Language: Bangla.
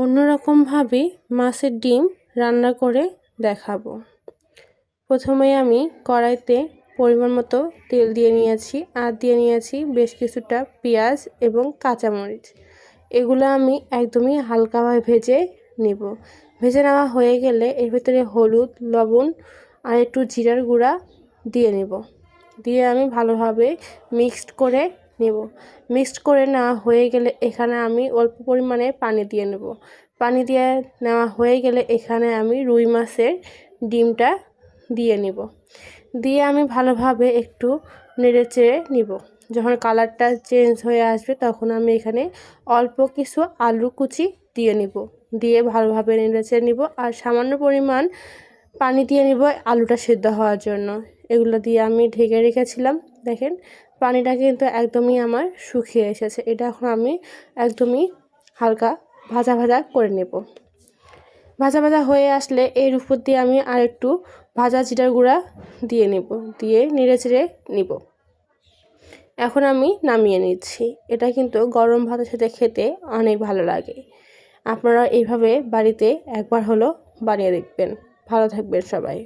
অন্যরকমভাবে মাছের ডিম রান্না করে দেখাবো। প্রথমে আমি কড়াইতে পরিমাণ মতো তেল দিয়ে নিয়েছি, আর দিয়ে নিয়েছি বেশ কিছুটা পেঁয়াজ এবং কাঁচামরিচ। এগুলো আমি একদমই হালকাভাবে ভেজে নেব। ভেজে নেওয়া হয়ে গেলে এর ভিতরে হলুদ, লবণ, আর একটু জিরার গুঁড়া দিয়ে নেব। দিয়ে আমি ভালোভাবে মিক্সড করে নেব। মিক্সড করে নেওয়া হয়ে গেলে এখানে আমি অল্প পরিমাণে পানি দিয়ে নেব। পানি দিয়ে নেওয়া হয়ে গেলে এখানে আমি রুই মাছের ডিমটা দিয়ে নেব। দিয়ে আমি ভালোভাবে একটু নেড়ে চেড়ে নিব। যখন কালারটা চেঞ্জ হয়ে আসবে তখন আমি এখানে অল্প কিছু আলু কুচি দিয়ে নিব। দিয়ে ভালোভাবে নেড়ে চেড়ে নিব আর সামান্য পরিমাণ পানি দিয়ে নিব আলুটা সেদ্ধ হওয়ার জন্য। এগুলো দিয়ে আমি ঢেকে রেখেছিলাম। দেখেন পানিটা কিন্তু একদমই আমার শুকিয়ে এসেছে। এটা এখন আমি একদমই হালকা ভাজা ভাজা করে নেব। ভাজা ভাজা হয়ে আসলে এর উপর দিয়ে আমি আর একটু ভাজা জিরার গুঁড়া দিয়ে নেব, দিয়ে নেড়ে চেড়ে নিব। এখন আমি নামিয়ে নিচ্ছি। এটা কিন্তু গরম ভাতের সাথে খেতে অনেক ভালো লাগে। আপনারা এইভাবে বাড়িতে একবার হলো বানিয়ে দেখবেন। ভালো থাকবেন সবাই।